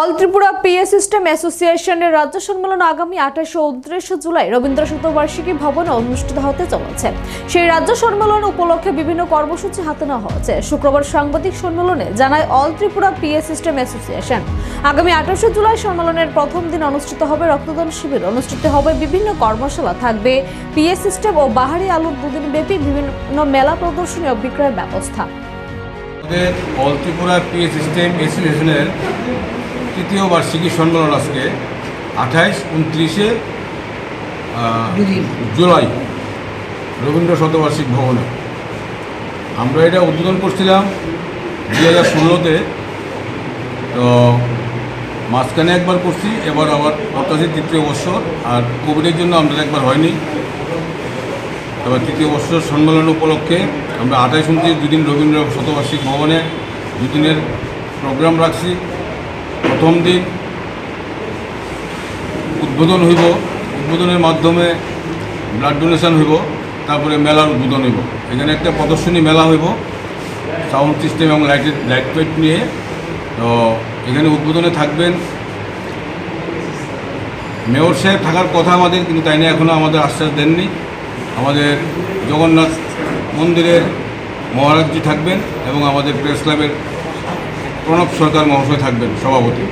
All Tripura PA system অ্যাসোসিয়েশনের রাজ্য সম্মেলন আগামী আঠাশে উনত্রিশে জুলাই রবীন্দ্র শতবার্ষিকী ভবনে অনুষ্ঠিত হতে চলেছে। সেই রাজ্য সম্মেলন উপলক্ষে বিভিন্ন কর্মসূচি হাতে নেওয়া হয়েছে। শুক্রবার সাংবাদিক সম্মেলনে জানায় all Tripura PA system association. আগামী আঠাশে জুলাই সম্মেলনের প্রথম দিন অনুষ্ঠিত হবে রক্তদান শিবির। অনুষ্ঠিত হবে বিভিন্ন কর্মশালা। থাকবে পিএ সিস্টেম ও বাহারি আলুর দুদিন ব্যাপী বিভিন্ন মেলা প্রদর্শনী ও বিক্রয়ের ব্যবস্থা। অল ত্রিপুরা পিএ সিস্টেম অ্যাসোসিয়েশনের তৃতীয় বার্ষিকী সম্মেলন আজকে আঠাইশ উনত্রিশে জুলাই রবীন্দ্র শতবার্ষিক ভবনে। আমরা এটা উদ্বোধন করছিলাম দুই হাজার ষোলোতে। তো মাঝখানে একবার করছি এবার আবার অত্যাধিক তৃতীয় বছর আর কোভিডের জন্য আমাদের একবার হয়নি। এবার তৃতীয় বছর সম্মেলন উপলক্ষে আমরা আঠাশ উনত্রিশ দুদিন রবীন্দ্র শতবার্ষিক ভবনে দুদিনের প্রোগ্রাম রাখছি। প্রথম দিন উদ্বোধন হইব। উদ্বোধনের মাধ্যমে ব্লাড ডোনেশন হইব, তারপরে মেলার উদ্বোধন হইব। এখানে একটা প্রদর্শনী মেলা হইব সাউন্ড সিস্টেম এবং লাইটের লাইট ফাইট নিয়ে। তো এখানে উদ্বোধনে থাকবেন। মেয়র সাহেব থাকার কথা আমাদের, কিন্তু তাই নিয়ে এখনও আমাদের আশ্বাস দেননি। আমাদের জগন্নাথ মন্দিরের মহারাজজি থাকবেন এবং আমাদের প্রেস ক্লাবের প্রণব সরকার মহাশয় থাকবেন, সভাপতি।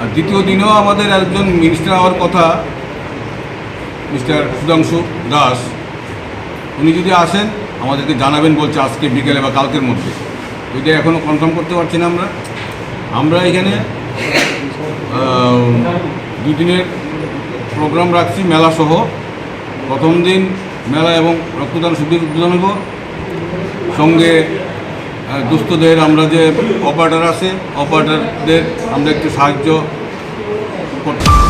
আর দ্বিতীয় দিনেও আমাদের একজন মিনিস্টার হওয়ার কথা মিস্টার সুধাংশু দাস। উনি যদি আসেন, আমাদেরকে জানাবেন বলছে আজকে, বিকেলে বা কালকের মধ্যে। ওইটা এখনও কনফার্ম করতে পারছি না আমরা। আমরা এখানে দুদিনের প্রোগ্রাম রাখছি, মেলা সহ। প্রথম দিন মেলা এবং রক্তদান শিবির উদ্বোধন হইব। সঙ্গে দুস্থদের আমরা যে অপারেটার আছে অপারেটারদের আমরা একটু সাহায্য করতে